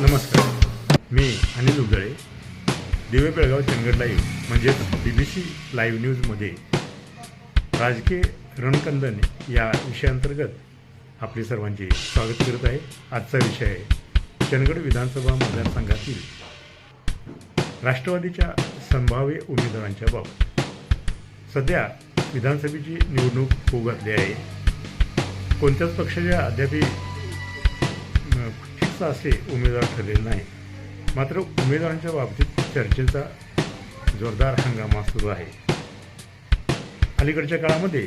नमस्कार. मी अनिल उजळे दिवे बेळगाव चंगर लाईव्ह म्हणजेच बी बी सी लाईव्ह न्यूजमध्ये राजकीय रणकंदन या विषयाअंतर्गत आपले सर्वांचे स्वागत करत आहे. आजचा विषय आहे चंदगड विधानसभा मतदारसंघातील राष्ट्रवादीच्या संभाव्य उमेदवारांच्या बाबत. सध्या विधानसभेची निवडणूक होऊ घातली आहे. कोणत्याच पक्षाच्या अद्यापही असे उमेदवार ठरलेले नाही. मात्र उमेदवारांच्या बाबतीत चर्चेचा जोरदार हंगामा सुरू आहे. अलीकडच्या काळामध्ये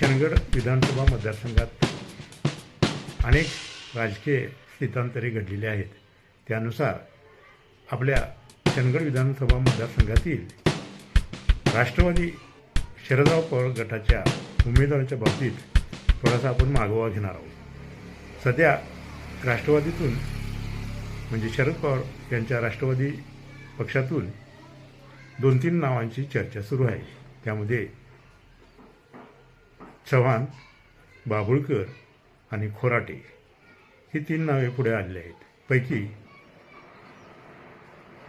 चंदगड विधानसभा मतदारसंघात अनेक राजकीय स्थितांतरे घडलेली आहेत. त्यानुसार आपल्या चंदगड विधानसभा मतदारसंघातील राष्ट्रवादी शरदराव पवार गटाच्या उमेदवारांच्या बाबतीत थोडासा आपण मागोवा घेणार आहोत. सध्या राष्ट्रवादीतून म्हणजे शरद पवार यांच्या राष्ट्रवादी पक्षातून दोन तीन नावांची चर्चा सुरू आहे. त्यामध्ये चव्हाण बाभुळकर आणि खोराटे ही तीन नावे पुढे आलेली आहेत. पैकी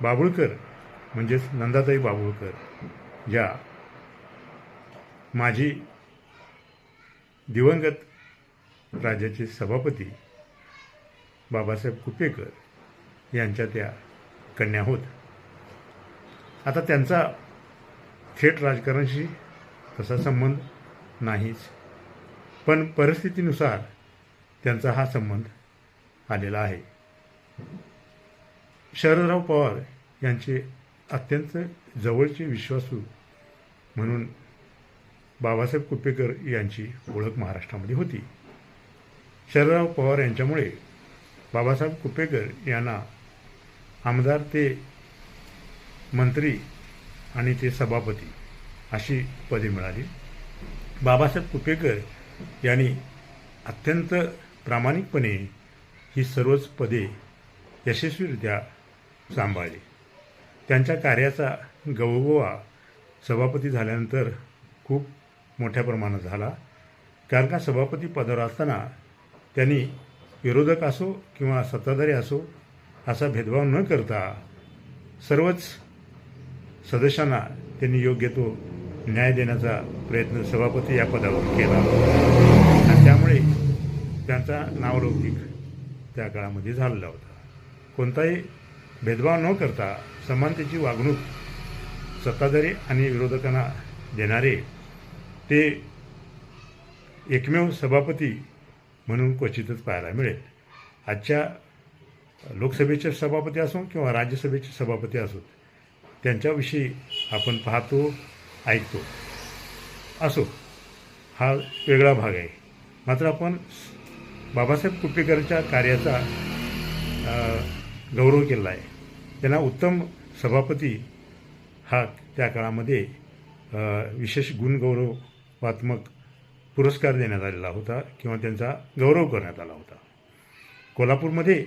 बाभुळकर म्हणजेच नंदाताई बाभुळकर या माजी दिवंगत राज्याचे सभापती बाबासाहेब कुपेकर यांच्या त्या कन्या होत आता त्यांचा थेट राजकारणाशी तसा संबंध नाहीच. पण परिस्थितीनुसार त्यांचा हा संबंध आलेला आहे. शरदराव पवार यांचे अत्यंत जवळचे विश्वासू म्हणून बाबासाहेब कुपेकर यांची ओळख महाराष्ट्रामध्ये होती. शरदराव पवार यांच्यामुळे बाबासाहेब कुपेकर यांना आमदार ते मंत्री आणि ते सभापती अशी पदे मिळाली. बाबासाहेब कुपेकर यांनी अत्यंत प्रामाणिकपणे ही सर्वच पदे यशस्वीरित्या सांभाळली. त्यांच्या कार्याचा गवगोवा सभापती झाल्यानंतर खूप मोठ्या प्रमाणात झाला. कारण का सभापती पदावर असताना त्यांनी विरोधक असो किंवा सत्ताधारी असो असा भेदभाव न करता सर्वच सदस्यांना त्यांनी योग्य तो न्याय देण्याचा प्रयत्न सभापती या पदावर केला. आणि त्यामुळे त्यांचा नावलौकिक त्या काळामध्ये झालेला होता. कोणताही भेदभाव न करता समानतेची वागणूक सत्ताधारी आणि विरोधकांना देणारे ते एकमेव सभापती म्हणून क्वचितच पाहायला मिळेल. आजच्या लोकसभेचे सभापती असो किंवा राज्यसभेचे सभापती असोत त्यांच्याविषयी आपण पाहतो ऐकतो असो हा वेगळा भाग आहे. मात्र आपण बाबासाहेब कुपेकरच्या कार्याचा गौरव केला आहे. त्यांना उत्तम सभापती हा त्या काळामध्ये विशेष गुणगौरवात्मक पुरस्कार देण्यात आलेला होता किंवा त्यांचा गौरव करण्यात आला होता. कोल्हापूरमध्ये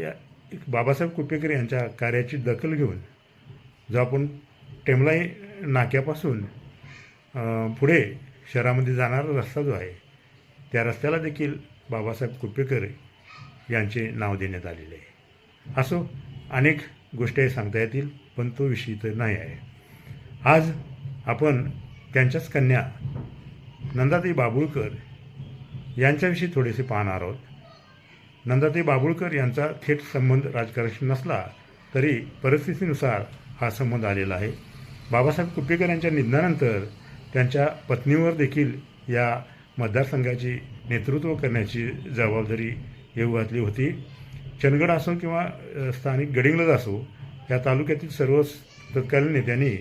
या एक बाबासाहेब कुपेकर यांच्या कार्याची दखल घेऊन जो आपण टेमलाई नाक्यापासून पुढे शहरामध्ये जाणारा रस्ता जो आहे त्या रस्त्याला देखील बाबासाहेब कुपेकर यांचे नाव देण्यात आलेले आहे. असो अनेक गोष्टी सांगता येतील पण तो विषय तर नाही आहे. आज आपण त्यांच्याच कन्या नंदाताई बाबुळकर यांच्याविषयी थोडेसे पाहणार आहोत. नंदाताई बाबुळकर यांचा थेट संबंध राजकारणाशी नसला तरी परिस्थितीनुसार हा संबंध आलेला आहे. बाबासाहेब कुपेकर यांच्या निधनानंतर त्यांच्या पत्नीवर देखील या मतदारसंघाची नेतृत्व करण्याची जबाबदारी येऊ घातली होती. चंदगड असो किंवा स्थानिक गडिंगलज असो या तालुक्यातील सर्व तत्कालीन नेत्यांनी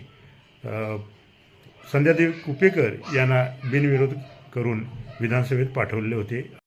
संध्यादेवी कुपेकर यांना बिनविरोध करून विधानसभेत पाठवले होते.